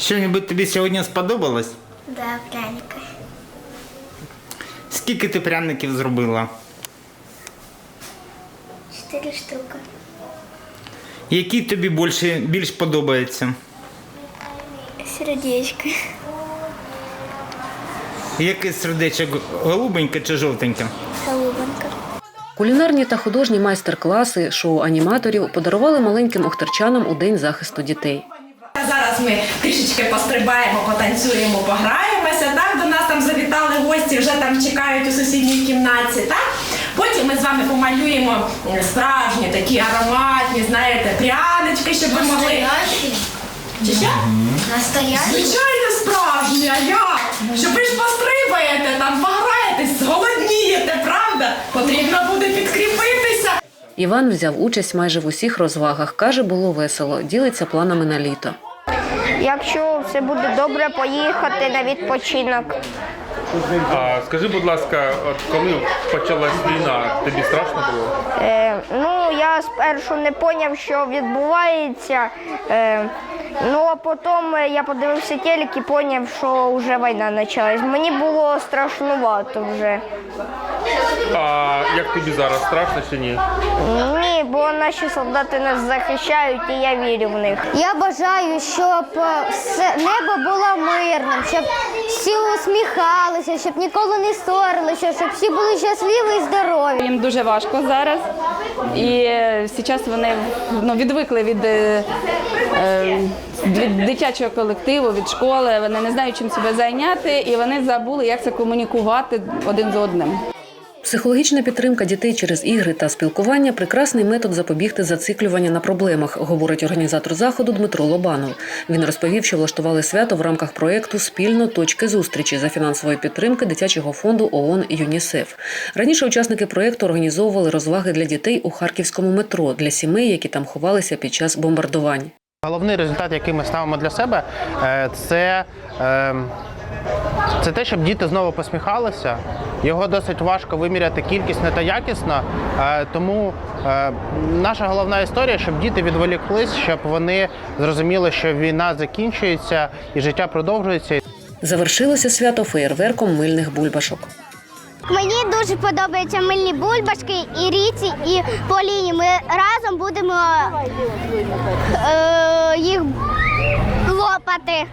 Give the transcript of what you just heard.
Що-небудь тобі сьогодні сподобалось? Да, пряника. Скільки ти пряників зробила? Четыре штуки. Які тобі більше, більш подобаються? Сердечко. Яке сердечко голубеньке чи жовтеньке? Голубенько. Кулінарні та художні майстер-класи шоу аніматорів подарували маленьким охтерчанам у день захисту дітей. Ми трішечки пострибаємо, потанцюємо, пограємося. Так, до нас там завітали гості, вже там чекають у сусідній кімнаті. Так? Потім ми з вами помалюємо е, справжні такі ароматні, знаєте, прянички, щоб ви могли. Чи що? Настоящий? Звичайно, справжні, а як? Що ви ж пострибаєте, там пограєтесь, зголоднієте, правда? Потрібно буде підкріпитися. Іван взяв участь майже в усіх розвагах. Каже, було весело, ділиться планами на літо. Якщо все буде добре, поїхати на відпочинок. А скажи, будь ласка, от коли почалась війна, тобі страшно було? Е, ну, я спершу не поняв, що відбувається. Е, ну, а потім е, я подивився телек і поняв, що вже війна почалась. Мені було страшнувато вже. А як тобі зараз страшно чи ні? Ні, бо наші солдати нас захищають, і я вірю в них. Я бажаю, щоб е, все небо було мирним, щоб всі усміхалися, щоб ніколи не ссорилися, щоб всі були щасливі і здорові. Їм дуже важко зараз. І зараз вони ну, відвикли від, е, е, від дитячого колективу, від школи. Вони не знають, чим себе зайняти, і вони забули, як це комунікувати один з одним. Психологічна підтримка дітей через ігри та спілкування прекрасний метод запобігти зациклювання на проблемах, говорить організатор заходу Дмитро Лобанов. Він розповів, що влаштували свято в рамках проєкту Спільно точки зустрічі за фінансової підтримки дитячого фонду ООН ЮНІСЕФ. Раніше учасники проєкту організовували розваги для дітей у харківському метро для сімей, які там ховалися під час бомбардувань. Головний результат, який ми ставимо для себе, е, це, е, це те, щоб діти знову посміхалися. Його досить важко виміряти кількісно та якісно. е, Тому наша головна історія, щоб діти відволіклись, щоб вони зрозуміли, що війна закінчується і життя продовжується. Завершилося свято феєрверком мильних бульбашок. Мені дуже подобаються мильні бульбашки і Ріці, і Поліні. Ми разом будемо е, їх лопати.